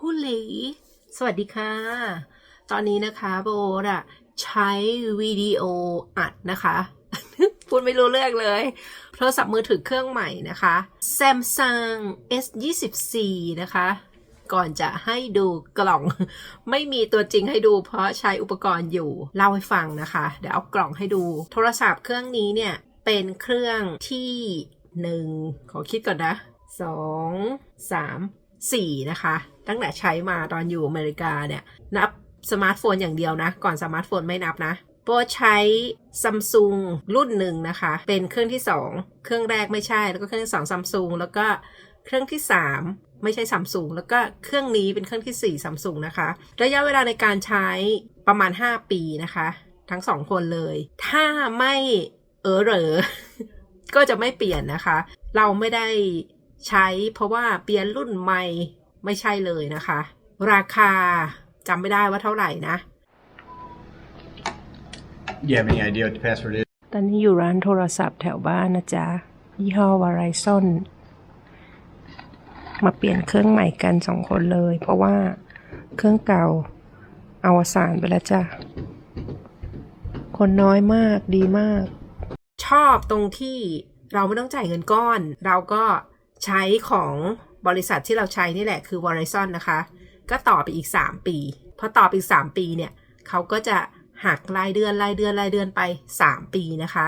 ฮุหลีสวัสดีค่ะ ตอนนี้นะคะโบอะใช้วิดีโออัดนะคะ พูดไม่รู้เรื่องเลย โทรศัพท์มือถือเครื่องใหม่นะคะ Samsung S24 นะคะ ก่อนจะให้ดูกล่อง ไม่มีตัวจริงให้ดู เพราะใช้อุปกรณ์อยู่ เล่าให้ฟังนะคะ เดี๋ยวเอากล่องให้ดู โทรศัพท์เครื่องนี้เนี่ย เป็นเครื่องที่หนึ่งขอคิดก่อนนะสองสามสี่นะคะ ตั้งแต่ใช้มาตอนอยู่อเมริกาเนี่ย นับสมาร์ทโฟนอย่างเดียวนะ ก่อนสมาร์ทโฟนไม่นับนะโปรใช้ซัมซุงรุ่นหนึ่งนะคะ เป็นเครื่องที่สองเครื่องแรกไม่ใช่ แล้วก็เครื่องที่สองซัมซุงแล้วก็เครื่องที่สามไม่ใช่ซัมซุงแล้วก็เครื่องนี้เป็นเครื่องที่สี่ซัมซุงนะคะ ระยะเวลาในการใช้ประมาณ 5 ปีนะคะ ทั้งสองคนเลย ถ้าไม่เออเหรอก็จะไม่เปลี่ยนนะคะ เราไม่ได้ใช้เพราะว่าเปลี่ยนรุ่นใหม่ ไม่ใช่เลยนะคะ ราคาจำไม่ได้ว่าเท่าไหร่นะ You have any idea what the password is? ตอนนี้อยู่ร้านโทรศัพท์แถวบ้านนะจ๊ะ ยี่ห้อวารายซอนมาเปลี่ยนเครื่องใหม่กันสองคนเลย เพราะว่าเครื่องเก่าอวสานไปแล้วจ้ะ คนน้อยมากดีมาก ชอบตรงที่เราไม่ต้องจ่ายเงินก้อน เราก็ใช้ของ บริษัทที่เราใช้นี่แหละคือ Verizon นะคะ ก็ต่อไปอีก 3 ปีพอต่อไปอีก 3 ปีเนี่ยเขาก็จะหักรายเดือนรายเดือนรายเดือนไป 3 ปีนะคะ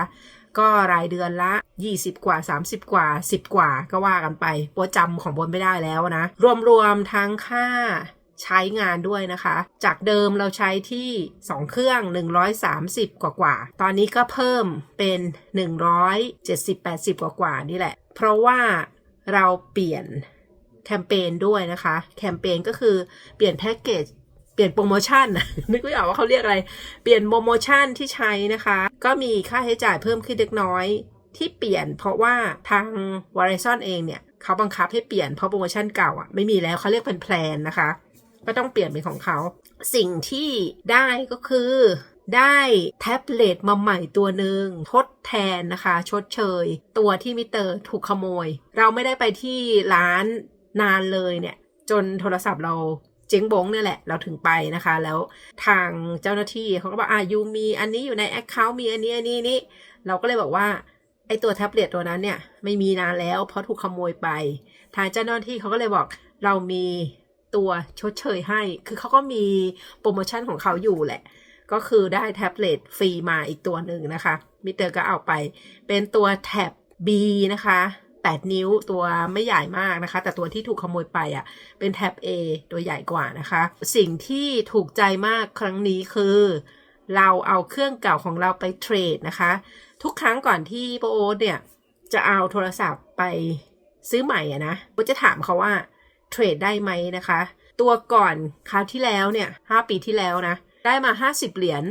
ก็รายเดือนละ 20 กว่า 30 กว่า 10 กว่าก็ว่ากันไปโปรจำของบนไม่ได้แล้วนะ รวมๆทั้งค่าใช้งานด้วยนะคะ จากเดิมเราใช้ที่ 2 เครื่อง 130 กว่ากว่า ตอนนี้ก็เพิ่มเป็น 170-80 กว่ากว่านี่แหละ เพราะว่าเราเปลี่ยน แคมเปญด้วยนะคะ แคมเปญก็คือเปลี่ยนแพ็กเกจเปลี่ยนโปรโมชั่นนึกไม่ออกว่าเขาเรียกอะไร เปลี่ยนโปรโมชั่นที่ใช้นะคะ ก็มีค่าใช้จ่ายเพิ่มขึ้นเล็กน้อยที่เปลี่ยนเพราะว่าทาง Verizon เองเนี่ยเขาบังคับให้เปลี่ยนเพราะโปรโมชั่นเก่าอะไม่มีแล้วเขาเรียกเป็นแพลนนะคะ ก็ต้องเปลี่ยนเป็นของเขา สิ่งที่ได้ก็คือ ได้แท็บเล็ตมาใหม่ตัวหนึ่งทดแทนนะคะ ชดเชย ตัวที่มิเตอร์ถูกขโมย เราไม่ได้ไปที่ร้าน นานเลยเนี่ย จนโทรศัพท์เราเจ๊งบงเนี่ยแหละ เราถึงไปนะคะ แล้วทางเจ้าหน้าที่เขาก็บอกอะยูมีอันนี้อยู่ในแอคเคาท์มีอันนี้อันนี้นี่เราก็เลยบอกว่าไอตัวแท็บเล็ตตัวนั้นเนี่ยไม่มีนานแล้วเพราะถูกขโมยไป ทางเจ้าหน้าที่เขาก็เลยบอกเรามีตัวชดเชยให้ คือเขาก็มีโปรโมชั่นของเขาอยู่แหละ ก็คือได้แท็บเล็ตฟรีมาอีกตัวหนึ่งนะคะ มิเตอร์ก็เอาไป เป็นตัวแท็บ B นะคะ 8 นิ้วตัวไม่ใหญ่มากนะคะ แต่ตัวที่ถูกขโมยไปอะเป็นแท็บ A ตัวใหญ่กว่านะคะ สิ่งที่ถูกใจมากครั้งนี้คือ เราเอาเครื่องเก่าของเราไปเทรดนะคะ ทุกครั้งก่อนที่โปโอ๊ตเนี่ย จะเอาโทรศัพท์ไปซื้อใหม่อะนะโปจะถามเขาว่าเทรดได้ไหมนะคะ ตัวก่อนคราวที่แล้วเนี่ย5ปีที่แล้วนะ ได้มา 50 เหรียญ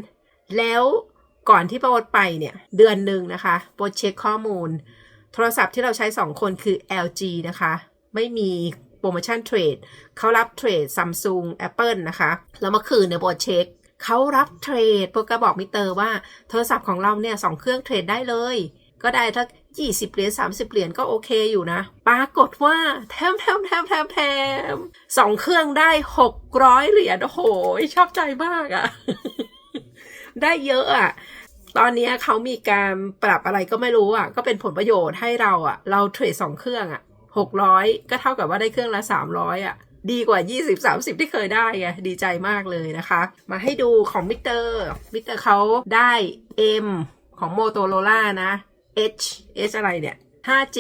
แล้วก่อนที่โปรโอ๊ตไปเนี่ย เดือนหนึ่งนะคะโปรเช็คข้อมูล โทรศัพท์ที่เราใช้ 2 คนคือ LG นะคะ ไม่มีโปรโมชั่นเทรดเขารับเทรด Samsung Apple นะคะ แล้วเมื่อคืนเนี่ยโปรเช็คเขารับเทรดโปรก็บอกมิเตอร์ว่าโทรศัพท์ของเราเนี่ยสองเครื่องเทรดได้เลย ก็ได้ทั้ง20 เหรียญ30 เหรียญก็โอเคอยู่นะ ปรากฏว่าแถมแถมแถมแถมแถมสองเครื่องได้ 600 เหรียญโอ้โห ชอบใจมากอะ่ะ ได้เยอะอะ ตอนนี้เขามีการปรับอะไรก็ไม่รู้อะ ก็เป็นผลประโยชน์ให้เราอะ เราเทรดสองเครื่องอะหกร้อยก็เท่ากับว่าได้เครื่องละสามร้อยอะ ดีกว่า 20 30 ที่เคยได้ไงดีใจมากเลยนะคะ มาให้ดูของมิเตอร์มิเตอร์เขาได้ M ของ Motorola นะ H H อะไรเนี่ย 5G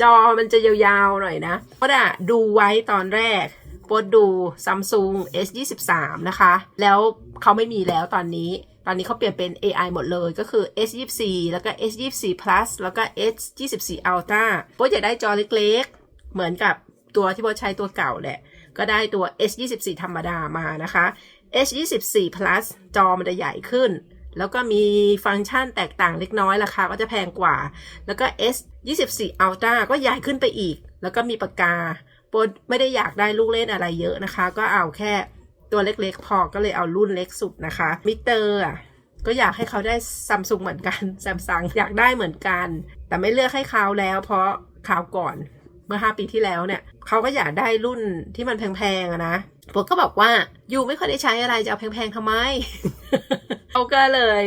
จอมันจะยาวๆหน่อยนะเพราะอะดูไว้ตอนแรกโปดดู Samsung S23 นะคะ แล้วเขาไม่มีแล้วตอนนี้ ตอนนี้เขาเปลี่ยนเป็น AI หมดเลยก็คือ S24 แล้วก็ S24 Plus แล้วก็ S24 Ultra โปดอยากได้จอเล็กๆ เหมือนกับตัวที่โปดใช้ตัวเก่าแหละ ก็ได้ตัว S24 ธรรมดามานะคะ S24 Plus จอมันจะใหญ่ขึ้น แล้วก็มีฟังก์ชันแตกต่างเล็กน้อยราคาก็จะแพงกว่า แล้วก็ S 24 Ultra ก็ใหญ่ขึ้นไปอีก แล้วก็มีปากกาโปรไม่ได้อยากได้ลูกเล่นอะไรเยอะนะคะ ก็เอาแค่ ตัวเล็กๆ พอก็เลยเอารุ่นเล็กสุดนะคะ มิเตอร์อะก็อยากให้เขาได้ซัมซุงเหมือนกันแซมซังอยากได้เหมือนกัน แต่ไม่เลือกให้เขาแล้ว เพราะคราวก่อนเมื่อ 5 ปีที่แล้วเนี่ยเขาก็อยากได้รุ่นที่มันแพงๆนะโบก็บอกว่าอยู่ไม่ค่อยได้ใช้อะไรจะเอาแพงๆทำไมเขาก็เลย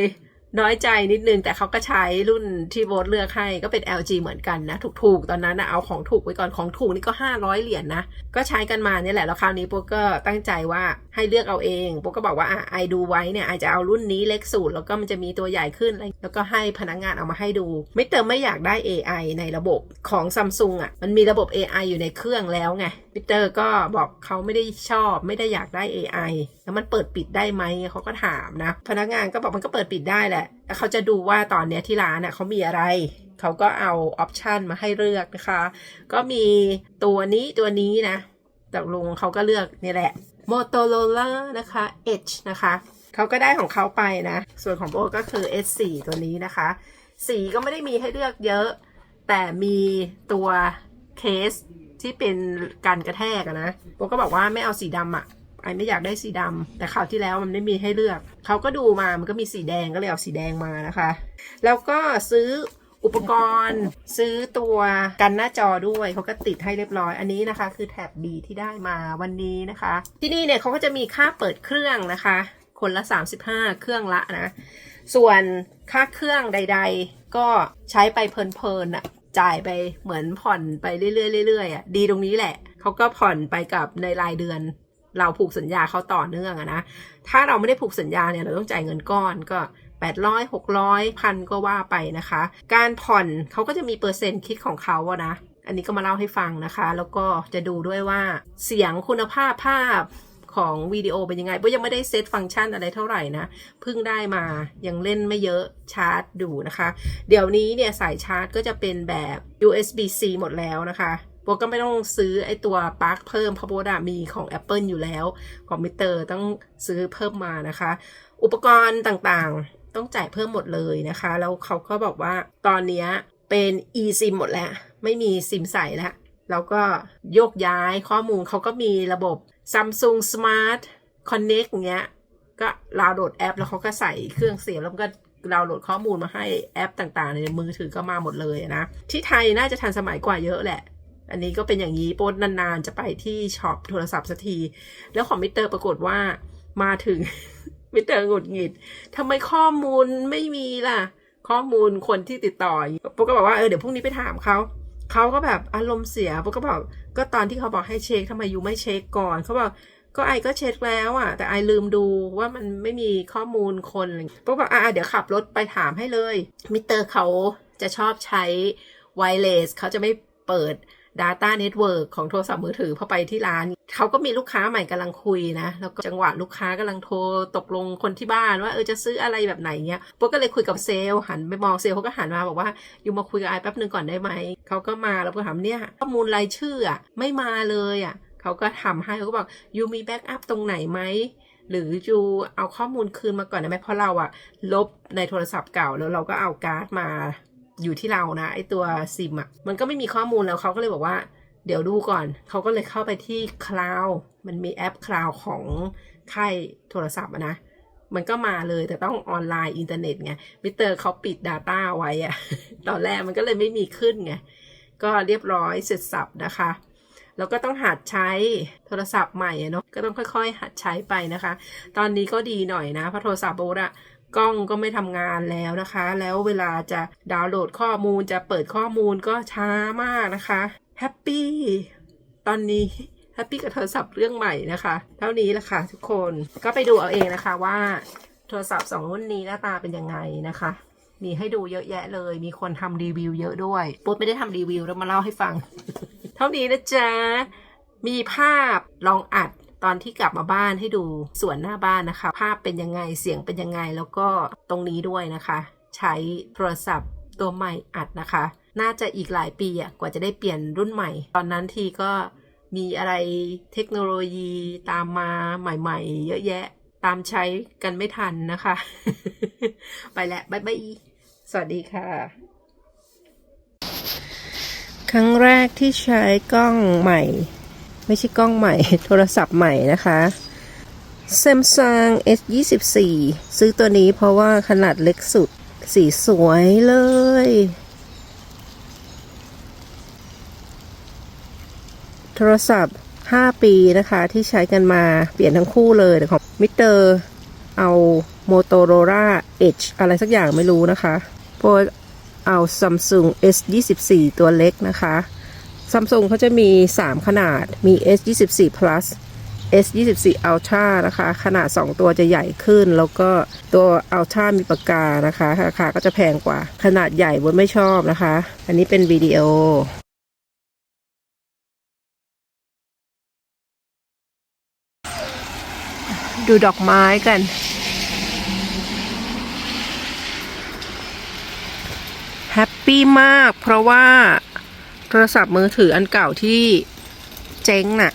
น้อยใจนิดนึงแต่เขาก็ใช้รุ่นที่โบทเลือกให้ก็เป็น LG เหมือนกันนะ ถูกๆ ตอนนั้นนะเอาของถูกไว้ก่อนของถูกนี่ก็ 500 เหรียญนะก็ใช้กันมาเนี่ยแหละ แล้วคราวนี้โบก็ตั้งใจว่าให้เลือกเอาเองโบก็บอกว่าอะไอดูไว้เนี่ยไอจะเอารุ่นนี้เล็กสุดแล้วก็มันจะมีตัวใหญ่ขึ้นอะไรแล้วก็ให้พนักงานเอามาให้ดู ไม่เติมไม่อยากได้ AI ในระบบของซัมซุงอะมันมีระบบ AI อยู่ในเครื่องแล้วไงมิเตอร์ก็บอกเขาไม่ได้ชอบ ไม่ได้อยากได้ AI แล้วมันเปิดปิดได้ไหมเขาก็ถามนะ พนักงานก็บอกมันก็เปิดปิดได้แหละแล้วเขาจะดูว่าตอนเนี้ยที่ร้านอะเขามีอะไรเขาก็เอาออปชันมาให้เลือกนะคะ ก็มีตัวนี้ตัวนี้นะ ตกลุงเขาก็เลือกนี่แหละ Motorola นะคะ Edge นะคะเขาก็ได้ของเขาไปนะ ส่วนของโบก็คือ S4 ตัวนี้นะคะ สีก็ไม่ได้มีให้เลือกเยอะ แต่มีตัวเคสที่เป็นการกระแทกนะโบก็บอกว่าไม่เอาสีดำอะไอไม่อยากได้สีดำแต่คราวที่แล้วมันไม่มีให้เลือก เขาก็ดูมามันก็มีสีแดงก็เลยเอาสีแดงมานะคะ แล้วก็ซื้อ อุปกรณ์ซื้อตัวกันหน้าจอด้วยเขาก็ติดให้เรียบร้อยอันนี้นะคะ คือแท็บ B ที่ได้มาวันนี้นะคะ ที่นี่เนี่ยเขาก็จะมีค่าเปิดเครื่องนะคะ คนละ 35 เครื่องละนะ ส่วนค่าเครื่องใด ๆ ก็ใช้ไปเพลินๆอะจ่ายไปเหมือนผ่อนไปเรื่อยๆเรื่อยๆอะดีตรงนี้แหละเขาก็ผ่อนไปกับในรายเดือน เราผูกสัญญาเขาต่อเนื่องอะนะถ้าเราไม่ได้ผูกสัญญาเนี่ยเราต้องจ่ายเงินก้อนก็ 800 600พันก็ว่าไปนะคะ การผ่อนเขาก็จะมีเปอร์เซ็นต์คิดของเขาอะนะอันนี้ก็มาเล่าให้ฟังนะคะ แล้วก็จะดูด้วยว่าเสียงคุณภาพภาพของวิดีโอเป็นยังไงเพราะยังไม่ได้เซตฟังก์ชันอะไรเท่าไหร่นะ เพิ่งได้มา ยังเล่นไม่เยอะชาร์จดูนะคะ เดี๋ยวนี้เนี่ยสายชาร์จก็จะเป็นแบบ USB-C หมดแล้วนะคะโบก็ไม่ต้องซื้อไอตัวปลั๊กเพิ่มเพราะโบดามีของ Apple อยู่แล้วของมิเตอร์ต้องซื้อเพิ่มมานะคะ อุปกรณ์ต่างๆ ต้องจ่ายเพิ่มหมดเลยนะคะ แล้วเขาก็บอกว่าตอนนี้เป็น eSIM หมดแล้ว ไม่มีซิมใส่แล้ว แล้วก็โยกย้ายข้อมูลเขาก็มีระบบ Samsung Smart Connect เงี้ย ก็ดาวน์โหลดแอป แล้วเขาก็ใส่เครื่องเสียงแล้วก็ดาวน์โหลดข้อมูลมาให้แอปต่างๆ ในมือถือก็มาหมดเลยนะ ที่ไทยน่าจะทันสมัยกว่าเยอะแหละ อันนี้ก็เป็นอย่างนี้โปนนานๆ จะไปที่ช็อปโทรศัพท์สักที แล้วของมิเตอร์ปรากฏว่ามาถึง มิเตอร์หงุดหงิดทำไมข้อมูลไม่มีล่ะ ข้อมูลคนที่ติดต่อโปก็บอกว่าเออเดี๋ยวพรุ่งนี้ไปถามเขาเขาก็แบบอารมณ์เสียโปก็บอกก็ตอนที่เขาบอกให้เช็คทำไมยูไม่เช็คก่อนเขาบอกก็ไอก็เช็คแล้วอะ แต่ไอลืมดูว่ามันไม่มีข้อมูลคนปุ๊บบอกอะเดี๋ยวขับรถไปถามให้เลยมิเตอร์เขาจะชอบใช้ไวเลสเขาจะไม่เปิด Data Network ของโทรศัพท์มือถือพอไปที่ร้าน เขาก็มีลูกค้าใหม่กำลังคุยนะ แล้วก็จังหวะลูกค้ากำลังโทรตกลงคนที่บ้านว่าเออจะซื้ออะไรแบบไหนเงี้ยปุ๊บก็เลยคุยกับเซลหันไปมองเซลเขาก็หันมาบอกว่าอยู่มาคุยกับไอแป๊บนึงก่อนได้ไหม เขาก็มาแล้วก็ถามเนี่ยข้อมูลรายชื่ออะไม่มาเลยอะเขาก็ทำให้เขาก็บอกยูมีแบ็กอัพตรงไหนไหมหรือยูเอาข้อมูลคืนมาก่อนได้ไหมเพราะเราอะลบในโทรศัพท์เก่าแล้วเราก็เอาการ์ดมา อยู่ที่เรานะไอตัวซิมอะมันก็ไม่มีข้อมูลแล้วเขาก็เลยบอกว่า เดี๋ยวดูก่อน เขาก็เลยเข้าไปที่คลาวมันมีแอปคลาวของค่ายโทรศัพท์นะ มันก็มาเลยแต่ต้องออนไลน์อินเทอร์เน็ตไงมิเตอร์เขาปิด Data ไว้อะตอนแรกมันก็เลยไม่มีขึ้นไงก็เรียบร้อยเสร็จสับนะคะแล้วก็ต้องหัดใช้โทรศัพท์ใหม่เนาะก็ต้องค่อยๆ หัดใช้ไปนะคะ ตอนนี้ก็ดีหน่อยนะเพราะโทรศัพท์โบทอะ กล้องก็ไม่ทำงานแล้วนะคะ แล้วเวลาจะดาวน์โหลดข้อมูลจะเปิดข้อมูลก็ช้ามากนะคะแฮปปี้ตอนนี้แฮปปี้กับโทรศัพท์เรื่องใหม่นะคะ เท่านี้แหละค่ะทุกคนก็ไปดูเอาเองนะคะว่าโทรศัพท์สองรุ่นนี้หน้าตาเป็นยังไงนะคะ มีให้ดูเยอะแยะเลย มีคนทำรีวิวเยอะด้วยปุ๊บไม่ได้ทำรีวิวแล้วมาเล่าให้ฟัง เท่านี้นะจ๊ะมีภาพลองอัด ตอนที่กลับมาบ้านให้ดูสวนหน้าบ้านนะคะ ภาพเป็นยังไงเสียงเป็นยังไงแล้วก็ตรงนี้ด้วยนะคะ ใช้โทรศัพท์ตัวใหม่อัดนะคะ น่าจะอีกหลายปีอะกว่าจะได้เปลี่ยนรุ่นใหม่ ตอนนั้นทีก็มีอะไรเทคโนโลยีตามมาใหม่ ๆ เยอะแยะตามใช้กันไม่ทันนะคะ ไปแล้วบ๊ายบายสวัสดีค่ะ ครั้งแรกที่ใช้กล้องใหม่ ไม่ใช่กล้องใหม่ โทรศัพท์ใหม่นะคะ Samsung S24 ซื้อตัวนี้เพราะว่าขนาดเล็กสุด สีสวยเลย โทรศัพท์ 5 ปีนะคะ ที่ใช้กันมาเปลี่ยนทั้งคู่เลยแต่ของมิเตอร์เอา Motorola Edge อะไรสักอย่างไม่รู้นะคะโปรเอา Samsung S24 ตัวเล็กนะคะ Samsung เขาจะมี 3 ขนาด มี S24 Plus S24 Ultra นะคะ ขนาด 2 ตัวจะใหญ่ขึ้น แล้วก็ตัว Ultra มีปากกานะคะ ราคาก็จะแพงกว่า ขนาดใหญ่บนไม่ชอบนะคะ อันนี้เป็นวิดีโอดูดอกไม้กัน แฮปปี้มากเพราะว่า โทรศัพท์มือถืออันเก่าที่เจ๊งน่ะ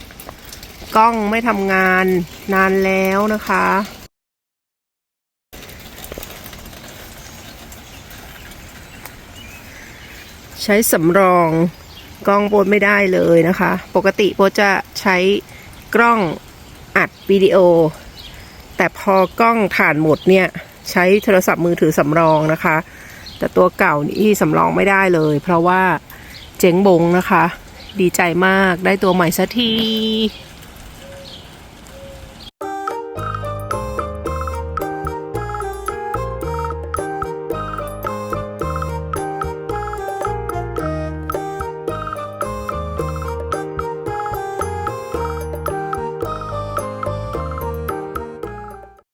กล้องไม่ทำงานนานแล้วนะคะ ใช้สำรองกล้องโปรไม่ได้เลยนะคะ ปกติโปรจะใช้กล้องอัดวิดีโอ แต่พอกล้องถ่านหมดเนี่ย ใช้โทรศัพท์มือถือสำรองนะคะ แต่ตัวเก่านี่สำรองไม่ได้เลย เพราะว่า เจ๋งบงนะคะ ดีใจมากได้ตัวใหม่สักที